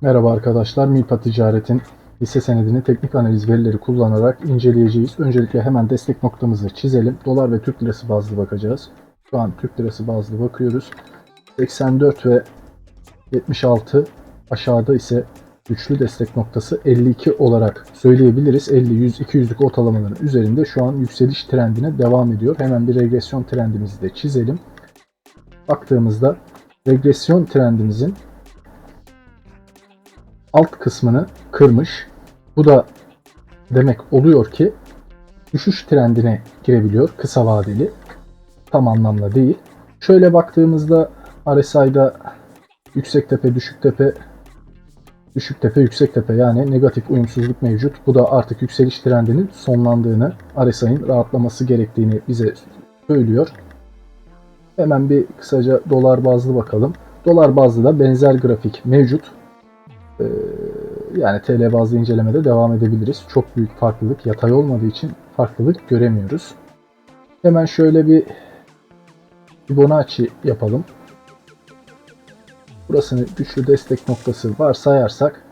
Merhaba arkadaşlar, Milpa Ticaret'in hisse senedini teknik analiz verileri kullanarak inceleyeceğiz. Öncelikle hemen destek noktamızı çizelim. Dolar ve Türk lirası bazlı bakacağız. Şu an Türk lirası bazlı bakıyoruz. 84 ve 76 aşağıda ise güçlü destek noktası 52 olarak söyleyebiliriz. 50, 100, 200'lük ortalamaların üzerinde şu an yükseliş trendine devam ediyor. Hemen bir regresyon trendimizi de çizelim. Baktığımızda regresyon trendimizin alt kısmını kırmış. Bu da demek oluyor ki düşüş trendine girebiliyor kısa vadeli. Tam anlamda değil. Şöyle baktığımızda RSI'da yüksek tepe düşük tepe düşük tepe yüksek tepe yani negatif uyumsuzluk mevcut. Bu da artık yükseliş trendinin sonlandığını, RSI'nin rahatlaması gerektiğini bize söylüyor. Hemen bir kısaca dolar bazlı bakalım. Dolar bazlı da benzer grafik mevcut. Ee, yani TL bazlı incelemede devam edebiliriz. Çok büyük farklılık yatay olmadığı için farklılık göremiyoruz. Hemen şöyle bir Fibonacci yapalım. Burasını güçlü destek noktası varsayarsak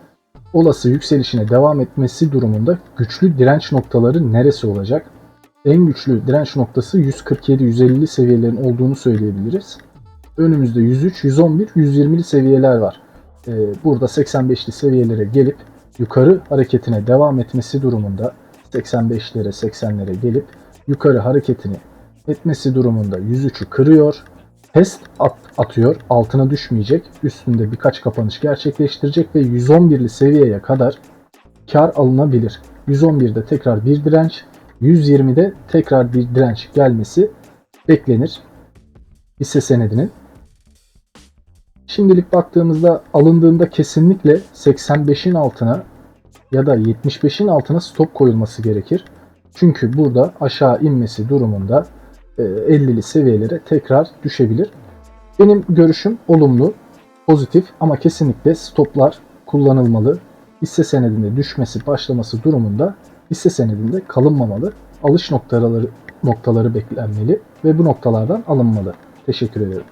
olası yükselişine devam etmesi durumunda güçlü direnç noktaları neresi olacak? En güçlü direnç noktası 147-150 seviyelerin olduğunu söyleyebiliriz. Önümüzde 103, 111, 120'li seviyeler var. Ee, burada 85'li seviyelere gelip yukarı hareketine devam etmesi durumunda 85'lere 80'lere gelip yukarı hareketini etmesi durumunda 103'ü kırıyor. Test at, atıyor. Altına düşmeyecek. Üstünde birkaç kapanış gerçekleştirecek ve 111'li seviyeye kadar kar alınabilir. 111'de tekrar bir direnç, 120'de tekrar bir direnç gelmesi beklenir hisse senedinin. Şimdilik baktığımızda alındığında kesinlikle 85'in altına ya da 75'in altına stop koyulması gerekir. Çünkü burada aşağı inmesi durumunda e, 50'li seviyelere tekrar düşebilir. Benim görüşüm olumlu, pozitif ama kesinlikle stoplar kullanılmalı. Hisse senedinde düşmesi başlaması durumunda hisse senedinde kalınmamalı. Alış noktaları noktaları beklenmeli ve bu noktalardan alınmalı. Teşekkür ederim.